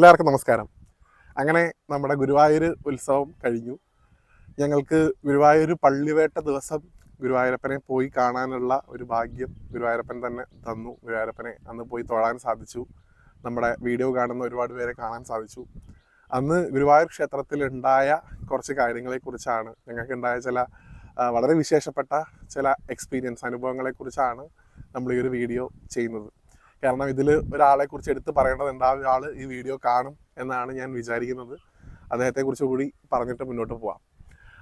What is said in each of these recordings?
എല്ലാവർക്കും നമസ്കാരം. അങ്ങനെ നമ്മുടെ ഗുരുവായൂർ ഉത്സവം കഴിഞ്ഞു. ഞങ്ങൾക്ക് ഗുരുവായൂർ പള്ളിവേട്ട ദിവസം ഗുരുവായൂരപ്പനെ പോയി കാണാനുള്ള ഒരു ഭാഗ്യം ഗുരുവായൂരപ്പൻ തന്നെ തന്നു. ഗുരുവായൂരപ്പനെ അന്ന് പോയി തൊഴാൻ സാധിച്ചു. നമ്മുടെ വീഡിയോ കാണുന്ന ഒരുപാട് പേരെ കാണാൻ സാധിച്ചു. അന്ന് ഗുരുവായൂർ ക്ഷേത്രത്തിൽ ഉണ്ടായ കുറച്ച് കാര്യങ്ങളെക്കുറിച്ചാണ് ഞങ്ങൾക്ക് ഉണ്ടായ ചില വളരെ വിശേഷപ്പെട്ട ചില എക്സ്പീരിയൻസ് അനുഭവങ്ങളെക്കുറിച്ചാണ് നമ്മൾ ഈ ഒരു വീഡിയോ ചെയ്യുന്നത്. കാരണം ഇതിൽ ഒരാളെ കുറിച്ച് എടുത്ത് പറയേണ്ടതുണ്ട്. ആ ആൾ ഈ വീഡിയോ കാണും എന്നാണ് ഞാൻ വിചാരിക്കുന്നത്. അദ്ദേഹത്തെ കുറിച്ച് കൂടി പറഞ്ഞിട്ട് മുന്നോട്ട് പോവാം.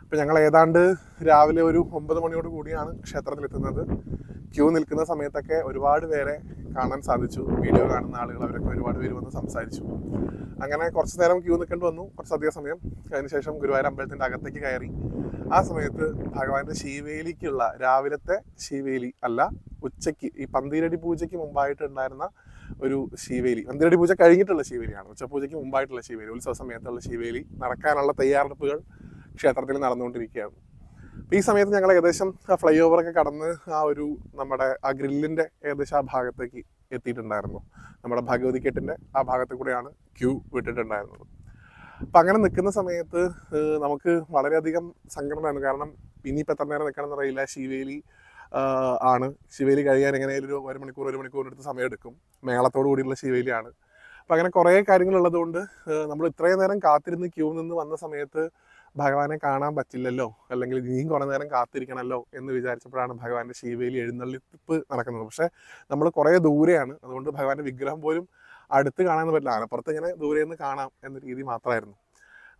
അപ്പോൾ ഞങ്ങൾ ഏതാണ്ട് രാവിലെ ഒരു ഒമ്പത് മണിയോട് കൂടിയാണ് ക്ഷേത്രത്തിൽ എത്തുന്നത്. ക്യൂ നിൽക്കുന്ന സമയത്തൊക്കെ ഒരുപാട് പേരെ കാണാൻ സാധിച്ചു. വീഡിയോ കാണുന്ന ആളുകൾ അവരൊക്കെ ഒരുപാട് പേര് വന്ന് സംസാരിച്ചു. അങ്ങനെ കുറച്ച് നേരം ക്യൂ നിൽക്കേണ്ടി വന്നു. കുറച്ചധികം സമയം. അതിനുശേഷം ഗുരുവായൂർ അമ്പലത്തിന്റെ അകത്തേക്ക് കയറി. ആ സമയത്ത് ഭഗവാന്റെ ശിവേലിക്കുള്ള രാവിലത്തെ ശിവേലി അല്ല ഉച്ചയ്ക്ക് ഈ പന്തീരടി പൂജയ്ക്ക് മുമ്പായിട്ട് ഉണ്ടായിരുന്ന ഒരു ശിവേലി. പന്തീരടി പൂജ കഴിഞ്ഞിട്ടുള്ള ശിവേലിയാണ്. ഉച്ചപൂജയ്ക്ക് മുമ്പായിട്ടുള്ള ശിവേലി ഉത്സവ സമയത്തുള്ള ശിവേലി നടക്കാനുള്ള തയ്യാറെടുപ്പുകൾ ക്ഷേത്രത്തിൽ നടന്നുകൊണ്ടിരിക്കുകയാണ്. ഈ സമയത്ത് ഞങ്ങൾ ഏകദേശം ആ ഫ്ലൈ ഓവറൊക്കെ കടന്ന് ആ ഒരു നമ്മുടെ ആ ഗ്രില്ലിന്റെ ഏകദേശം ആ ഭാഗത്തേക്ക് എത്തിയിട്ടുണ്ടായിരുന്നു. നമ്മുടെ ഭഗവതി കെട്ടിന്റെ ആ ഭാഗത്ത് കൂടെയാണ് ക്യൂ വിട്ടിട്ടുണ്ടായിരുന്നത്. അപ്പം അങ്ങനെ നിൽക്കുന്ന സമയത്ത് നമുക്ക് വളരെയധികം സങ്കടമായിരുന്നു കാരണം ഇനിയിപ്പോൾ എത്ര നേരം നിൽക്കണം എന്നറിയില്ല ശിവേലി ആണ്. ശിവേലി കഴിയാൻ എങ്ങനെയായാലും ഒരു ഒരു മണിക്കൂർ ഒരു മണിക്കൂറിനടുത്ത് സമയം എടുക്കും മേളത്തോടു കൂടിയുള്ള ശിവേലിയാണ്. അപ്പം അങ്ങനെ കുറേ കാര്യങ്ങളുള്ളതുകൊണ്ട് നമ്മൾ ഇത്രയും നേരം കാത്തിരുന്ന് ക്യൂ നിന്ന് വന്ന സമയത്ത് ഭഗവാനെ കാണാൻ പറ്റില്ലല്ലോ അല്ലെങ്കിൽ ഇനിയും കുറേ നേരം കാത്തിരിക്കണമല്ലോ എന്ന് വിചാരിച്ചപ്പോഴാണ് ഭഗവാന്റെ ശിവേലി എഴുന്നള്ളിപ്പ് നടക്കുന്നത്. പക്ഷേ നമ്മൾ കുറേ ദൂരെയാണ്. അതുകൊണ്ട് ഭഗവാന്റെ വിഗ്രഹം പോലും അടുത്ത് കാണാൻ പറ്റില്ല. ആനപ്പുറത്ത് ഇങ്ങനെ ദൂരെ നിന്ന് കാണാം എന്ന രീതി മാത്രമായിരുന്നു.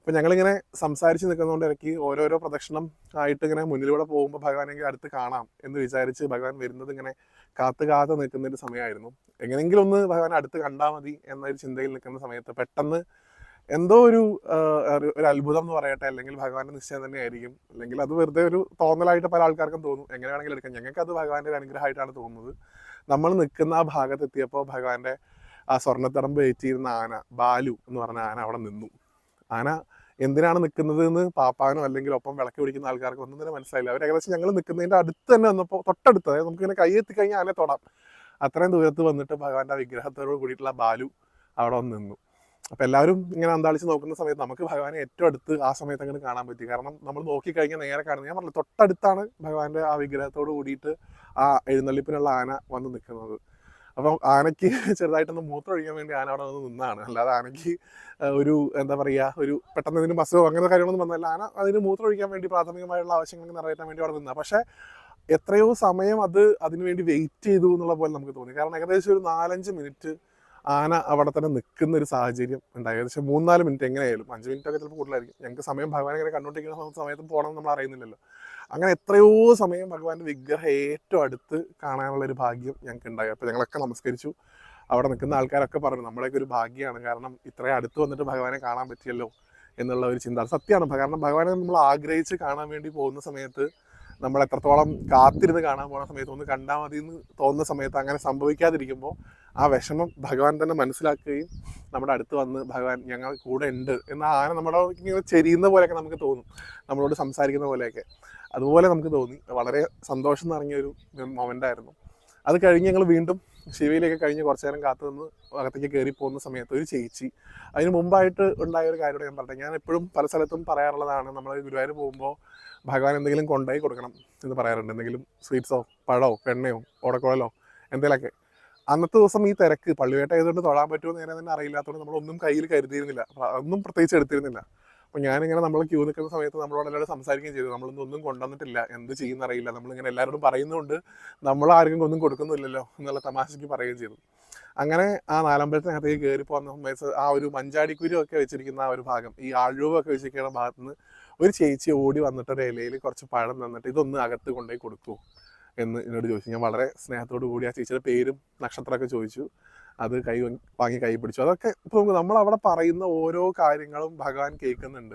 അപ്പം ഞങ്ങളിങ്ങനെ സംസാരിച്ച് നിൽക്കുന്നതുകൊണ്ട് ഇടയ്ക്ക് ഓരോരോ പ്രദക്ഷിണം ആയിട്ട് ഇങ്ങനെ മുന്നിലൂടെ പോകുമ്പോൾ ഭഗവാനെങ്കിൽ അടുത്ത് കാണാം എന്ന് വിചാരിച്ച് ഭഗവാൻ വരുന്നത് ഇങ്ങനെ കാത്തു കാത്ത് നിൽക്കുന്ന ഒരു സമയമായിരുന്നു. എങ്ങനെയെങ്കിലും ഒന്ന് ഭഗവാൻ അടുത്ത് കണ്ടാൽ മതി എന്നൊരു ചിന്തയിൽ നിൽക്കുന്ന സമയത്ത് പെട്ടെന്ന് എന്തോ ഒരു ഒരു- അത്ഭുതം എന്ന് പറയട്ടെ അല്ലെങ്കിൽ ഭഗവാന്റെ നിശ്ചയം തന്നെയായിരിക്കും അല്ലെങ്കിൽ അത് വെറുതെ ഒരു തോന്നലായിട്ട് പല ആൾക്കാർക്കും തോന്നും. എങ്ങനെ വേണമെങ്കിലും എടുക്കാം. ഞങ്ങൾക്ക് അത് ഭഗവാന്റെ ഒരു അനുഗ്രഹമായിട്ടാണ് തോന്നുന്നത്. നമ്മൾ നിൽക്കുന്ന ആ ഭാഗത്ത് എത്തിയപ്പോൾ ഭഗവാന്റെ ആ സ്വർണത്തടമ്പ് ഏറ്റിയിരുന്ന ആന ബാലു എന്ന് പറഞ്ഞ ആന അവിടെ നിന്നു. ആന എന്തിനാണ് നിൽക്കുന്നത് എന്ന് പാപ്പാനോ അല്ലെങ്കിൽ ഒപ്പം വിളക്ക് പിടിക്കുന്ന ആൾക്കാർക്ക് ഒന്നും തന്നെ മനസ്സിലായില്ല. അവർ ഏകദേശം ഞങ്ങൾ നിൽക്കുന്നതിന്റെ അടുത്ത് തന്നെ വന്നപ്പോൾ തൊട്ടടുത്ത് അതായത് നമുക്കിങ്ങനെ കൈ എത്തിക്കഴിഞ്ഞാൽ കഴിഞ്ഞാൽ തൊടാം. അത്രയും ദൂരത്ത് വന്നിട്ട് ഭഗവാന്റെ വിഗ്രഹത്തോട് കൂടിയിട്ടുള്ള ബാലു അവിടെ വന്ന് നിന്നു. അപ്പം എല്ലാവരും ഇങ്ങനെ അന്താളിച്ച് നോക്കുന്ന സമയത്ത് നമുക്ക് ഭഗവാനെ ഏറ്റവും അടുത്ത് ആ സമയത്ത് അങ്ങനെ കാണാൻ പറ്റി. കാരണം നമ്മൾ നോക്കിക്കഴിഞ്ഞാൽ നേരെ കാണുന്നത് ഞാൻ പറഞ്ഞു തൊട്ടടുത്താണ് ഭഗവാന്റെ ആ വിഗ്രഹത്തോട് കൂടിയിട്ട് ആ എഴുന്നള്ളിപ്പിനുള്ള ആന വന്ന് നിൽക്കുന്നത്. അപ്പം ആനയ്ക്ക് ചെറുതായിട്ടൊന്ന് മൂത്രം ഒഴിക്കാൻ വേണ്ടി ആന അവിടെ വന്ന് നിന്നാണ്. അല്ലാതെ ആനയ്ക്ക് ഒരു എന്താ പറയുക ഒരു പെട്ടെന്ന് ഇതിന് ബസ്സോ അങ്ങനത്തെ കാര്യങ്ങളൊന്നും വന്നല്ല ആന അതിന് മൂത്രം ഒഴിക്കാൻ വേണ്ടി പ്രാഥമികമായുള്ള ആവശ്യങ്ങൾ നിറവേറ്റാൻ വേണ്ടി അവിടെ നിന്നാണ്. പക്ഷേ എത്രയോ സമയം അത് അതിനുവേണ്ടി വെയിറ്റ് ചെയ്തു എന്നുള്ള പോലെ നമുക്ക് തോന്നി. കാരണം ഏകദേശം ഒരു നാലഞ്ച് മിനിറ്റ് ആന അവിടെ തന്നെ നിൽക്കുന്ന ഒരു സാഹചര്യം ഉണ്ടായി. ഏകദേശം മൂന്നാൽ മിനിറ്റ് എങ്ങനെയായാലും അഞ്ച് മിനിറ്റ് ഒക്കെ ചിലപ്പോൾ കൂടുതലായിരിക്കും. ഞങ്ങൾക്ക് സമയം ഭഗവാൻ ഇങ്ങനെ കണ്ടുകൊണ്ടിരിക്കുന്ന സമയത്ത് പോകണം നമ്മൾ അറിയുന്നില്ലല്ലോ. അങ്ങനെ എത്രയോ സമയം ഭഗവാന്റെ വിഗ്രഹം ഏറ്റവും അടുത്ത് കാണാനുള്ള ഒരു ഭാഗ്യം ഞങ്ങൾക്ക് ഉണ്ടായി. അപ്പോൾ ഞങ്ങളൊക്കെ നമസ്കരിച്ചു. അവിടെ നിൽക്കുന്ന ആൾക്കാരൊക്കെ പറഞ്ഞു നമ്മളെയൊക്കെ ഒരു ഭാഗ്യമാണ്. കാരണം ഇത്രയും അടുത്ത് വന്നിട്ട് ഭഗവാനെ കാണാൻ പറ്റിയല്ലോ എന്നുള്ള ഒരു ചിന്ത. സത്യമാണ്. കാരണം ഭഗവാനെ നമ്മൾ ആഗ്രഹിച്ച് കാണാൻ വേണ്ടി പോകുന്ന സമയത്ത് നമ്മൾ എത്രത്തോളം കാത്തിരുന്ന് കാണാൻ പോകുന്ന സമയത്ത് ഒന്ന് കണ്ടാൽ മതി എന്ന് തോന്നുന്ന സമയത്ത് അങ്ങനെ സംഭവിക്കാതിരിക്കുമ്പോൾ ആ വിഷമം ഭഗവാൻ തന്നെ മനസ്സിലാക്കുകയും നമ്മുടെ അടുത്ത് വന്ന് ഭഗവാൻ ഞങ്ങൾ കൂടെ ഉണ്ട് എന്ന ആന നമ്മുടെ ഇങ്ങനെ ചെരിയുന്ന പോലെയൊക്കെ നമുക്ക് തോന്നും. നമ്മളോട് സംസാരിക്കുന്ന പോലെയൊക്കെ. അതുപോലെ നമുക്ക് തോന്നി. വളരെ സന്തോഷം നിറഞ്ഞ ഒരു മൊമെന്റ് ആയിരുന്നു. അത് കഴിഞ്ഞ് ഞങ്ങൾ വീണ്ടും ശിവയിലേക്ക് കഴിഞ്ഞ് കുറച്ചു നേരം കാത്തു നിന്ന് അകത്തേക്ക് കയറി പോകുന്ന സമയത്ത് ഒരു ചേച്ചി അതിന് മുമ്പായിട്ട് ഉണ്ടായ ഒരു കാര്യം ഞാൻ പറഞ്ഞത് ഞാൻ എപ്പോഴും പല സ്ഥലത്തും പറയാറുള്ളതാണ് നമ്മൾ ഗുരുവായൂർ പോകുമ്പോൾ ഭഗവാൻ എന്തെങ്കിലും കൊണ്ടുപോയി കൊടുക്കണം എന്ന് പറയാറുണ്ട്. എന്തെങ്കിലും സ്വീറ്റ്സോ പഴമോ വെണ്ണയോ ഓടക്കുഴലോ എന്തെങ്കിലുമൊക്കെ. അന്നത്തെ ദിവസം ഈ തിരക്ക് പള്ളിവേട്ട ആയതുകൊണ്ട് തൊഴാൻ പറ്റുമോ നേരെ തന്നെ അറിയില്ലാത്തതുകൊണ്ട് നമ്മളൊന്നും കയ്യിൽ കരുതിയിരുന്നില്ല. ഒന്നും പ്രത്യേകിച്ച് എടുത്തിരുന്നില്ല. അപ്പോൾ ഞാനിങ്ങനെ നമ്മൾ ക്യൂ നിൽക്കുന്ന സമയത്ത് നമ്മളോട് എല്ലാവരും സംസാരിക്കുകയും ചെയ്തു. നമ്മളൊന്നും ഒന്നും കൊണ്ടുവന്നിട്ടില്ല. എന്ത് ചെയ്യുന്ന അറിയില്ല നമ്മളിങ്ങനെ എല്ലാവരോടും പറയുന്നുണ്ട് നമ്മൾ ആർക്കും ഒന്നും കൊടുക്കുന്നില്ലല്ലോ എന്നുള്ള തമാശയ്ക്ക് പറയുകയും ചെയ്തു. അങ്ങനെ ആ നാലമ്പലത്തിനകത്തേക്ക് കയറി പോകുന്ന സമയത്ത് ആ ഒരു മഞ്ചാടിക്കുരു ഒക്കെ വെച്ചിരിക്കുന്ന ആ ഒരു ഭാഗം ഈ ആഴുവൊക്കെ വെച്ചിരിക്കുന്ന ഭാഗത്ത് നിന്ന് ഒരു ചേച്ചി ഓടി വന്നിട്ട് ഒരു ഇലയിൽ കുറച്ച് പഴം തന്നിട്ട് ഇതൊന്ന് അകത്ത് കൊണ്ടുപോയി കൊടുക്കൂ എന്ന് എന്നോട് ചോദിച്ചു. ഞാൻ വളരെ സ്നേഹത്തോടു കൂടി ആ ചേച്ചിയുടെ പേരും നക്ഷത്രമൊക്കെ ചോദിച്ചു. അത് കൈ വാങ്ങി- കൈ പിടിച്ചു. അതൊക്കെ ഇപ്പോൾ നമ്മൾ അവിടെ പറയുന്ന ഓരോ കാര്യങ്ങളും ഭഗവാൻ കേൾക്കുന്നുണ്ട്.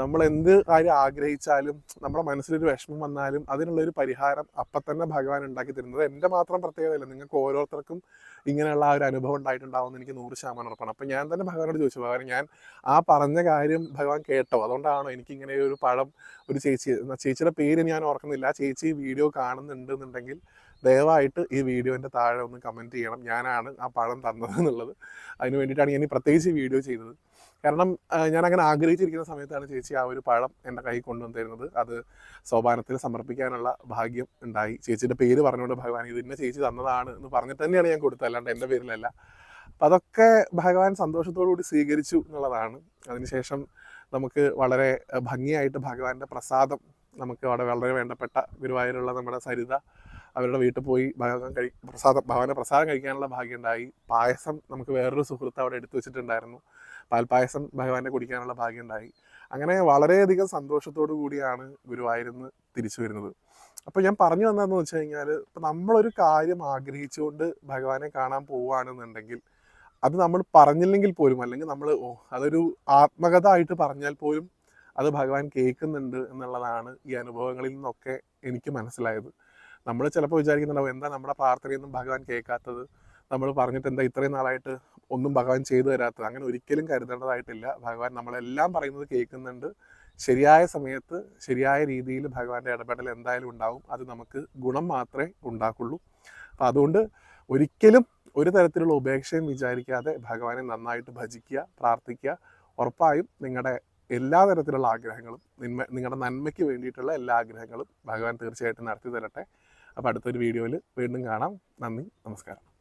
നമ്മൾ എന്ത് കാര്യം ആഗ്രഹിച്ചാലും നമ്മുടെ മനസ്സിലൊരു വിഷമം വന്നാലും അതിനുള്ള ഒരു പരിഹാരം അപ്പം തന്നെ ഭഗവാൻ ഉണ്ടാക്കി തരുന്നത്. എന്റെ മാത്രം പ്രത്യേകതയല്ല നിങ്ങൾക്ക് ഓരോരുത്തർക്കും ഇങ്ങനെയുള്ള ആ ഒരു അനുഭവം ഉണ്ടായിട്ടുണ്ടാവുമെന്ന് എനിക്ക് നൂറ് ശതമാനം ഉറപ്പാണ്. അപ്പം ഞാൻ തന്നെ ഭഗവാനോട് ചോദിച്ചു ഭഗവാൻ ഞാൻ ആ പറഞ്ഞ കാര്യം ഭഗവാൻ കേട്ടോ? അതുകൊണ്ടാണോ എനിക്ക് ഇങ്ങനെ ഒരു പഴം ഒരു ചേച്ചി ചേച്ചിയുടെ പേര് ഞാൻ ഓർക്കുന്നില്ല. ചേച്ചി വീഡിയോ കാണുന്നുണ്ട് എന്നുണ്ടെങ്കിൽ ദയവായിട്ട് ഈ വീഡിയോന്റെ താഴെ ഒന്ന് കമന്റ് ചെയ്യണം. ഞാനാണ് ആ പഴം തന്നത് എന്നുള്ളത് അതിന് വേണ്ടിയിട്ടാണ് ഞാൻ പ്രത്യേകിച്ച് വീഡിയോ ചെയ്തത്. കാരണം ഞാൻ അങ്ങനെ ആഗ്രഹിച്ചിരിക്കുന്ന സമയത്താണ് ചേച്ചി ആ ഒരു പഴം എന്റെ കൈ കൊണ്ടുവന്ന് തരുന്നത് അത് സോപാനത്തിൽ സമർപ്പിക്കാനുള്ള ഭാഗ്യം ഉണ്ടായി. ചേച്ചിയുടെ പേര് പറഞ്ഞുകൊണ്ട് ഭഗവാൻ ഇത് ഇന്ന ചേച്ചി തന്നതാണ് എന്ന് പറഞ്ഞിട്ട് തന്നെയാണ് ഞാൻ കൊടുത്തത്. അല്ലാണ്ട് എന്റെ പേരിലല്ല. അപ്പം അതൊക്കെ ഭഗവാൻ കൂടി സ്വീകരിച്ചു എന്നുള്ളതാണ്. അതിനുശേഷം നമുക്ക് വളരെ ഭംഗിയായിട്ട് ഭഗവാന്റെ പ്രസാദം നമുക്ക് അവിടെ വളരെ വേണ്ടപ്പെട്ട ഗുരുവായൂരുള്ള നമ്മുടെ സരിത അവരുടെ വീട്ടിൽ പോയി ഭഗവാൻ കഴി പ്രസാദം ഭഗവാന്റെ പ്രസാദം കഴിക്കാനുള്ള ഭാഗ്യം ഉണ്ടായി. പായസം നമുക്ക് വേറൊരു സുഹൃത്ത് അവിടെ എടുത്തു വെച്ചിട്ടുണ്ടായിരുന്നു. പാൽപ്പായസം ഭഗവാന്റെ കുടിക്കാനുള്ള ഭാഗ്യം ഉണ്ടായി അങ്ങനെ വളരെയധികം സന്തോഷത്തോടു കൂടിയാണ് ഗുരുവായൂരിന്ന് തിരിച്ചു വരുന്നത്. അപ്പോൾ ഞാൻ പറഞ്ഞു വന്നതെന്ന് വെച്ച് കഴിഞ്ഞാൽ ഇപ്പം നമ്മളൊരു കാര്യം ആഗ്രഹിച്ചുകൊണ്ട് ഭഗവാനെ കാണാൻ പോവുകയാണെന്നുണ്ടെങ്കിൽ അത് നമ്മൾ പറഞ്ഞില്ലെങ്കിൽ പോലും അല്ലെങ്കിൽ നമ്മൾ ഓ അതൊരു ആത്മകഥ ആയിട്ട് പറഞ്ഞാൽ പോലും അത് ഭഗവാൻ കേൾക്കുന്നുണ്ട് എന്നുള്ളതാണ് ഈ അനുഭവങ്ങളിൽ നിന്നൊക്കെ എനിക്ക് മനസ്സിലായത്. നമ്മൾ ചിലപ്പോൾ വിചാരിക്കുന്നുണ്ടാവും എന്താ നമ്മുടെ പ്രാർത്ഥനയൊന്നും ഭഗവാൻ കേൾക്കാത്തത്? നമ്മൾ പറഞ്ഞിട്ട് എന്താ ഇത്രയും നാളായിട്ട് ഒന്നും ഭഗവാൻ ചെയ്തു തരാത്തത്. അങ്ങനെ ഒരിക്കലും കരുതേണ്ടതായിട്ടില്ല. ഭഗവാൻ നമ്മളെല്ലാം പറയുന്നത് കേൾക്കുന്നുണ്ട്. ശരിയായ സമയത്ത് ശരിയായ രീതിയിൽ ഭഗവാന്റെ ഇടപെടൽ എന്തായാലും ഉണ്ടാവും. അത് നമുക്ക് ഗുണം മാത്രമേ ഉണ്ടാക്കുള്ളൂ. അപ്പം അതുകൊണ്ട് ഒരിക്കലും ഒരു തരത്തിലുള്ള ഉപേക്ഷയും വിചാരിക്കാതെ ഭഗവാനെ നന്നായിട്ട് ഭജിക്കുക പ്രാർത്ഥിക്കുക. ഉറപ്പായും നിങ്ങളുടെ എല്ലാ തരത്തിലുള്ള ആഗ്രഹങ്ങളും നിന്മ നിങ്ങളുടെ നന്മയ്ക്ക് വേണ്ടിയിട്ടുള്ള എല്ലാ ആഗ്രഹങ്ങളും ഭഗവാൻ തീർച്ചയായിട്ടും നടത്തി തരട്ടെ. അപ്പോൾ അടുത്തൊരു വീഡിയോയിൽ വീണ്ടും കാണാം. നന്ദി നമസ്കാരം.